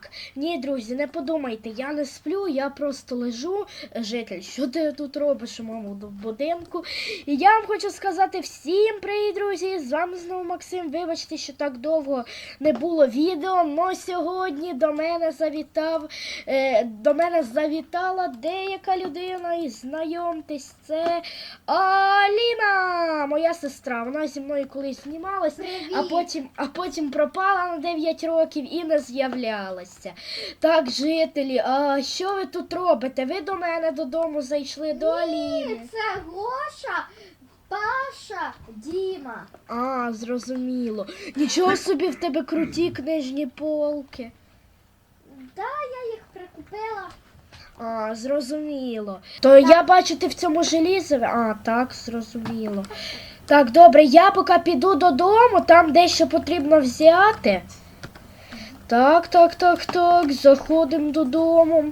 Так, ні, друзі, не подумайте, я не сплю, я просто лежу. Житель, що ти тут робиш у моєму будинку? І я вам хочу сказати всім привіт, друзі! З вами знову Максим. Вибачте, що так довго не було відео. Но сьогодні до мене завітав, е, до мене завітала деяка людина. І знайомтесь, це Аліна, моя сестра. Вона зі мною колись знімалась, а потім, а потім пропала на 9 років і не з'являлася. Так, жителі, а що ви тут робите? Ви до мене додому зайшли до Аліни. Це Гоша, Паша, Діма. А, зрозуміло. Нічого собі в тебе круті книжні полки. Да, я їх прикупила. А, зрозуміло. То я бачу, ти в цьому желізові. А, так, зрозуміло. Так, добре, я поки піду додому, там дещо потрібно взяти. Так, так, так, так, заходимо додому.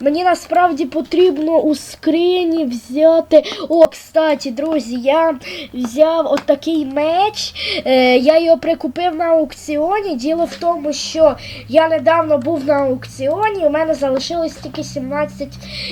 Мені насправді потрібно у скрині взяти. О, кстати, друзі, я взяв отакий меч. Е, я його прикупив на аукціоні. Діло в тому, що я недавно був на аукціоні, у мене залишилось тільки 17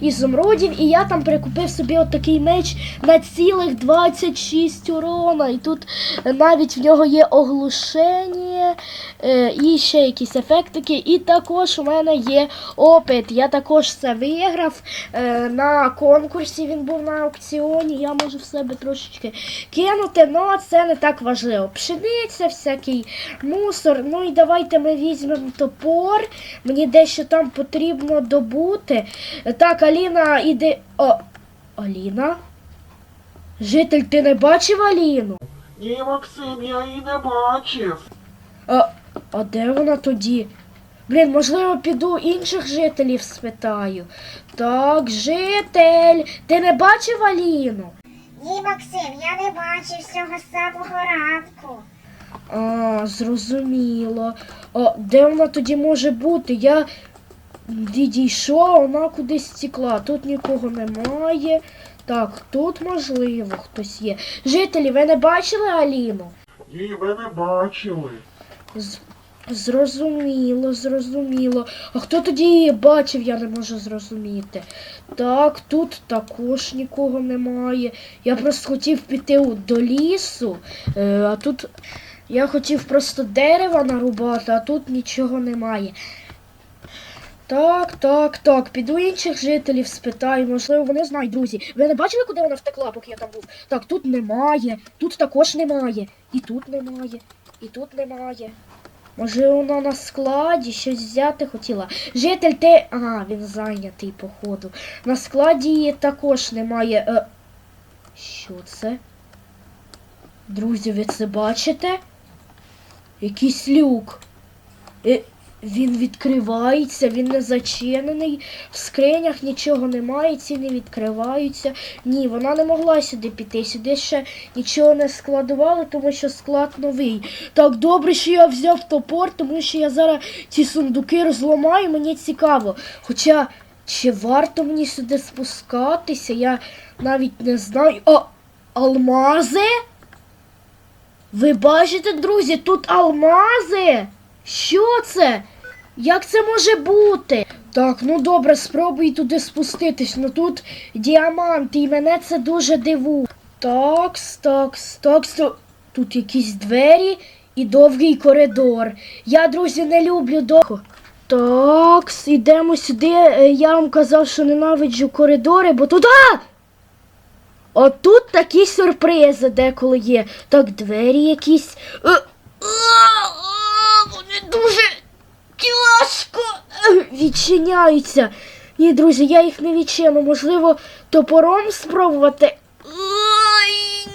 ізумрудів, і я там прикупив собі отакий меч на цілих 26 урона. І тут навіть в нього є оглушення і ще якісь ефектики. І також у мене є опит. Я також це виграв е, на конкурсі. Він був на аукціоні. Я можу в себе трошечки кинути, але це не так важливо. Пшениця, всякий мусор. Ну і давайте ми візьмемо топор. Мені дещо там потрібно добути. Так, Аліна іде. О, Аліна? Житель, ти не бачив Аліну? Ні, Максим, я її не бачив. А, а де вона тоді? Блін, можливо, піду інших жителів спитаю. Так, житель, ти не бачив Аліну? Ні, Максим, я не бачив цього з самого ранку. А, зрозуміло. А де вона тоді може бути? Я відійшов, вона кудись стекла. Тут нікого немає. Так, тут можливо хтось є. Жителі, ви не бачили Аліну? Ні, ви не бачили. З- Зрозуміло, зрозуміло. А хто тоді її бачив, я не можу зрозуміти. Так, тут також нікого немає. Я просто хотів піти до лісу, е, а тут я хотів просто дерева нарубати, а тут нічого немає. Так, так, так. Піду інших жителів спитаю, можливо, вони знають, друзі. Ви не бачили, куди вона втекла, поки я там був? Так, тут немає, тут також немає, і тут немає, і тут немає. Може, вона на складі щось взяти хотіла. Житель те. А, він зайнятий, походу. На складі її також немає. Е... Що це? Друзі, ви це бачите? Якийсь люк. Е, він відкривається, він не зачинений. В скринях нічого немає, ці не відкриваються. Ні, вона не могла сюди піти. Сюди ще нічого не складували, тому що склад новий. Так добре, що я взяв топор, тому що я зараз ці сундуки розламаю, мені цікаво. Хоча, чи варто мені сюди спускатися, я навіть не знаю. А, алмази? Ви бачите, друзі, тут алмази? Що це? Як це може бути? Так, ну добре, спробуй туди спуститись. Ну тут діаманти, і мене це дуже дивує. Такс, такс, такс. Тут якісь двері і довгий коридор. Я, друзі, не люблю довго. Такс, ідемо сюди. Е, Я вам казав, що ненавиджу коридори, бо тут. А! Отут такі сюрпризи деколи є. Так, двері якісь. Е, Вони дуже тяжко відчиняються. Ні, друзі, я їх не відчину. Можливо, топором спробувати. Ой,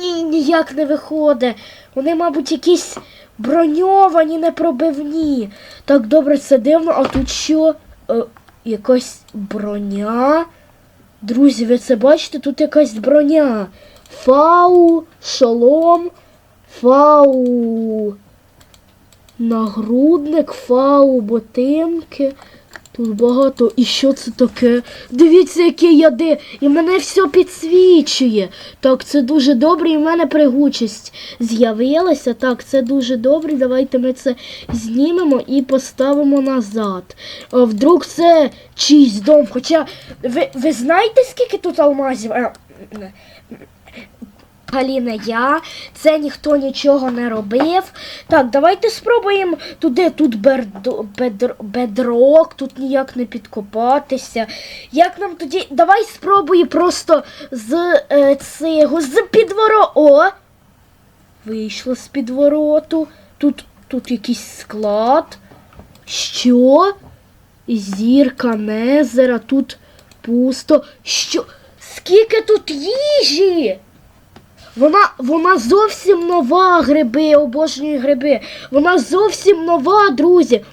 ні, ні, ніяк не виходить. Вони, мабуть, якісь броньовані, непробивні. Так, добре, це дивно, а тут що? Е, якась броня. Друзі, ви це бачите? Тут якась броня. Фау, шолом, фау. Нагрудник, фау, ботинки. Тут багато. І що це таке? Дивіться, який я де. І мене все підсвічує. Так, це дуже добре, і в мене пригучість з'явилася. Так, це дуже добре. Давайте ми це знімемо і поставимо назад. А вдруг це чийсь дом. Хоча ви, ви знаєте, скільки тут алмазів? Е, Галіна, я, це ніхто нічого не робив. Так, давайте спробуємо туди, тут бедрок, тут ніяк не підкопатися. Як нам тоді. Давай спробуй просто з е, цього, з підворо. О! Вийшло з підвороту. Тут, тут якийсь склад. Що? Зірка Незера, тут пусто. Що? Скільки тут їжі? Вона, вона зовсім нова гриби, обожнюю гриби. Вона зовсім нова, друзі.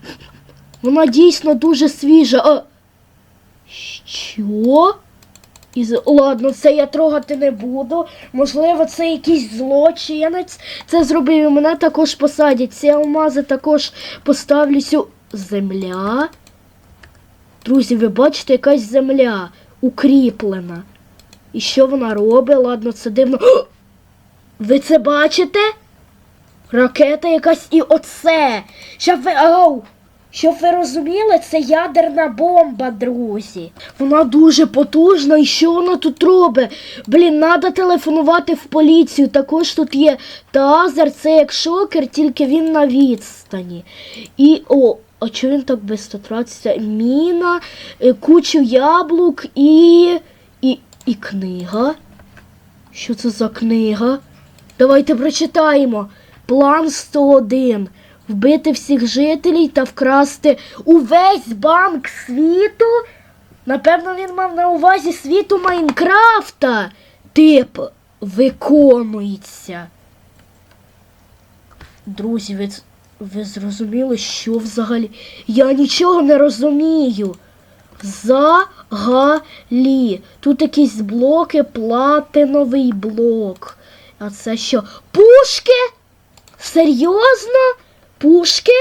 Вона дійсно дуже свіжа. А... Що? Із... Ладно, це я трогати не буду. Можливо, це якийсь злочинець. Це зробив і мене також посадять. Ці алмази також поставлю сю. Земля. Друзі, ви бачите, якась земля укріплена. І що вона робить? Ладно, це дивно. Ви це бачите? Ракета якась і оце. Щоб ви. Ау! Щоб ви розуміли, це ядерна бомба, друзі. Вона дуже потужна, і що вона тут робить? Блін, треба телефонувати в поліцію. Також тут є тазер, це як шокер, тільки він на відстані. І о, а чого він так швидко тратиться? Міна, е, кучу яблук і. і. і книга. Що це за книга? Давайте прочитаємо. План 101. Вбити всіх жителів та вкрасти увесь банк світу. Напевно, він мав на увазі світу Майнкрафта. Тип виконується. Друзі, ви, ви зрозуміли, що взагалі? Я нічого не розумію. Взагалі. Тут якісь блоки, платиновий блок. А це що? Пушки? Серйозно? Пушки?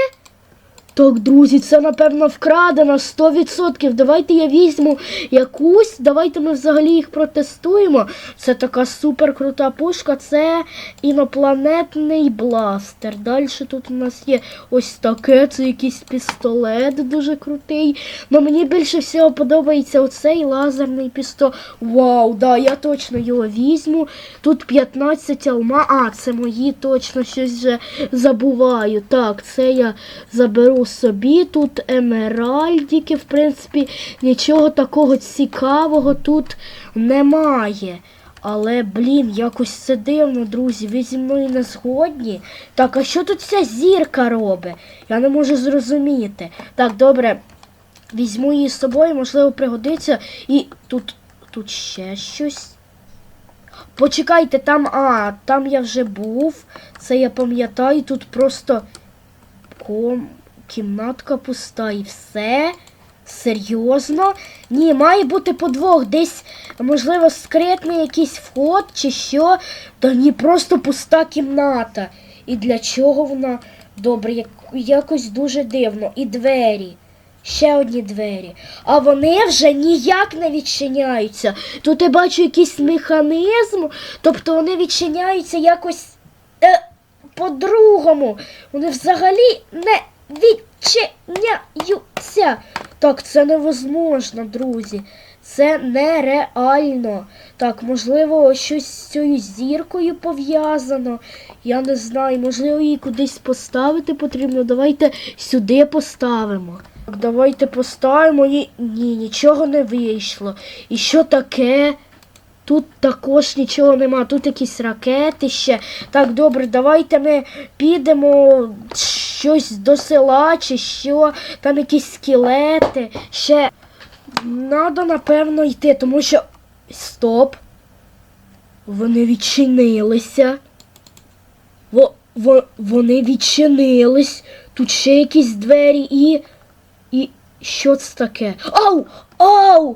Так, друзі, це напевно вкрадено 100%. Давайте я візьму якусь. Давайте ми взагалі їх протестуємо. Це така супер крута пушка. Це інопланетний бластер. Далі тут у нас є ось таке. Це якийсь пістолет дуже крутий. Но мені більше всього подобається оцей лазерний пістолет. Вау, да, я точно його візьму. Тут 15 алма. А, це мої точно щось вже забуваю. Так, це я заберу собі. Тут емеральдіки, в принципі, нічого такого цікавого тут немає. Але, блін, якось це дивно, друзі. Ви зі мною не згодні. Так, а що тут ця зірка робить? Я не можу зрозуміти. Так, добре. Візьму її з собою, можливо, пригодиться. І тут, тут ще щось. Почекайте, там, а, там я вже був. Це я пам'ятаю, тут просто ком... кімнатка пуста і все. Серйозно? Ні, має бути подвох. Десь, можливо, скритний якийсь вход чи що. Та ні, просто пуста кімната. І для чого вона добре, як... якось дуже дивно. І двері. Ще одні двері. А вони вже ніяк не відчиняються. Тут я бачу якийсь механізм, тобто вони відчиняються якось е, по-другому. Вони взагалі не відчиняються. Так, це невозможно, друзі. Це нереально. Так, можливо, щось з цією зіркою пов'язано. Я не знаю, можливо, її кудись поставити потрібно. Давайте сюди поставимо. Так, давайте поставимо її. Ні, нічого не вийшло. І що таке? Тут також нічого нема, тут якісь ракети ще. Так, добре, давайте ми підемо щось до села чи що, там якісь скелети. Ще надо, напевно, йти, тому що. Стоп. Вони відчинилися. Во, во, вони відчинились. Тут ще якісь двері і. І що це таке? Ау! Ау!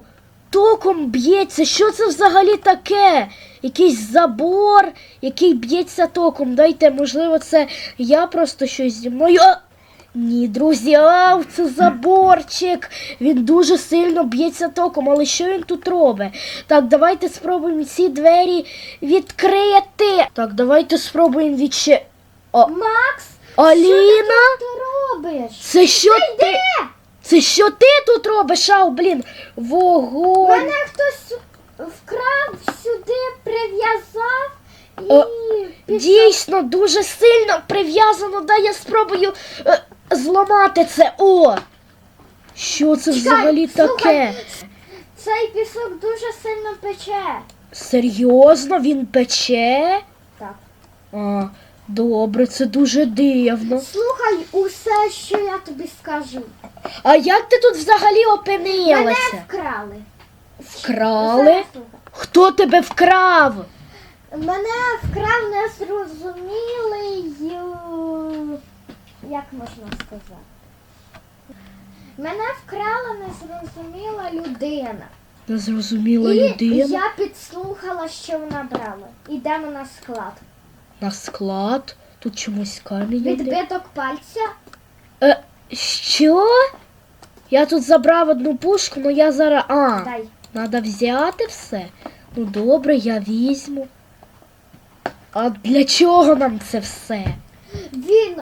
Током б'ється. Що це взагалі таке? Якийсь забор, який б'ється током. Дайте, можливо, це я просто щось зі мною. А! Ні, друзі, ау, це заборчик. Він дуже сильно б'ється током, але що він тут робить? Так, давайте спробуємо ці двері відкрити. Так, давайте спробуємо відче. Макс, Аліна? що ти робиш? Це що ти? Це що ти тут робиш? Ау, блін, вогонь. Мене хтось вкрав сюди, прив'язав і О, пішов. Дійсно, дуже сильно прив'язано. Дай я спробую е, зламати це. О! Що це взагалі слухай. таке? Цей пісок дуже сильно пече. Серйозно, він пече? Так. А, добре, це дуже дивно. Слухай усе, що я тобі скажу. А як ти тут взагалі Мене опинилася? вкрали. Вкрали? Зараз слухай. Хто тебе вкрав? Мене вкрав незрозумілий. е, Як можна сказати? Мене вкрала незрозуміла людина. Незрозуміла І людина я підслухала, що вона брала. Ідемо на склад. На склад. Тут чомусь камінь. Відбиток пальця. Е, що? Я тут забрав одну пушку, але я зараз. А, Дай. треба взяти все. Ну добре, я візьму. А для чого нам це все? Він.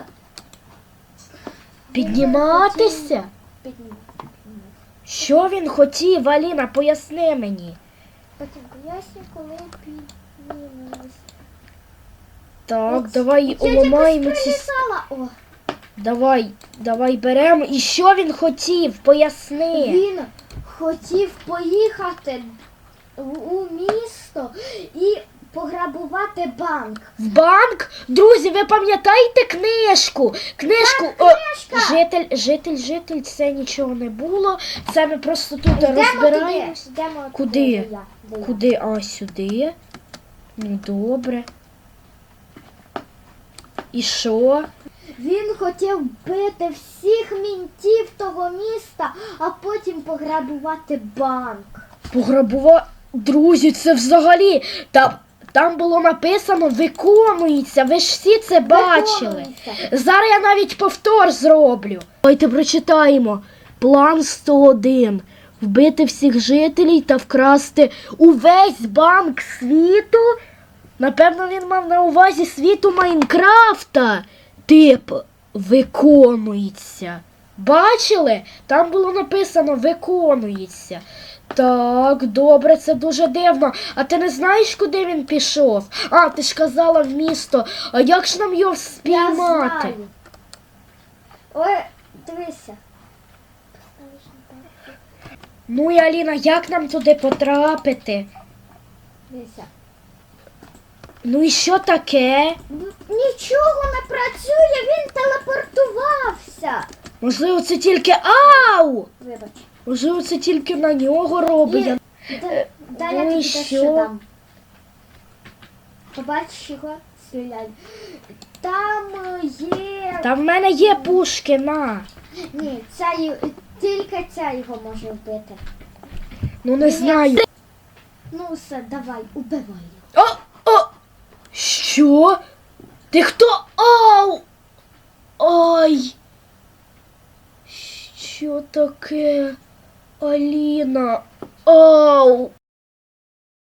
Підніматися? Що він хотів, Аліна, поясни мені. Потім поясню, коли піднімемось. Так, давай уламаємо ці. О, Давай, давай беремо. І що він хотів? Поясни. він хотів поїхати у місто і пограбувати банк. В банк? Друзі, ви пам'ятаєте книжку? Книжку. о, книжка! житель, житель, житель, це нічого не було. Це ми просто тут Йдемо туди. розбираємось. Йдемо Куди? туди, я, де я. Куди? А, сюди. Ну, добре. І що? Він хотів бити всіх мінтів того міста, а потім пограбувати банк. Пограбував. Друзі, це взагалі. Там, там було написано виконується. Ви ж всі це бачили. Зараз я навіть повтор зроблю. Давайте прочитаємо. План 101. Вбити всіх жителів та вкрасти увесь банк світу. Напевно, він мав на увазі світу Майнкрафта. Тип виконується. Бачили? Там було написано виконується. Так, добре, це дуже дивно. А ти не знаєш, куди він пішов? А, ти ж казала в місто. А як ж нам його Я спіймати? знаю. Ой, дивися. Ну і Аліна, як нам туди потрапити? Дивися. Ну і що таке? Нічого не працює, він телепортувався. Можливо, це тільки ау! Вибач. Можливо, це тільки на нього робить. Я- Дай, дай я ну і тобі що? дещо дам. Побачиш його, стріляй. Там е, є. Та в мене є пушки, на. Ні, ця й- тільки ця його може вбити. Ну не знаю. Ну все, давай, убивай! Що? Ти хто? Ау! Ай! Що таке? Аліна? Ау!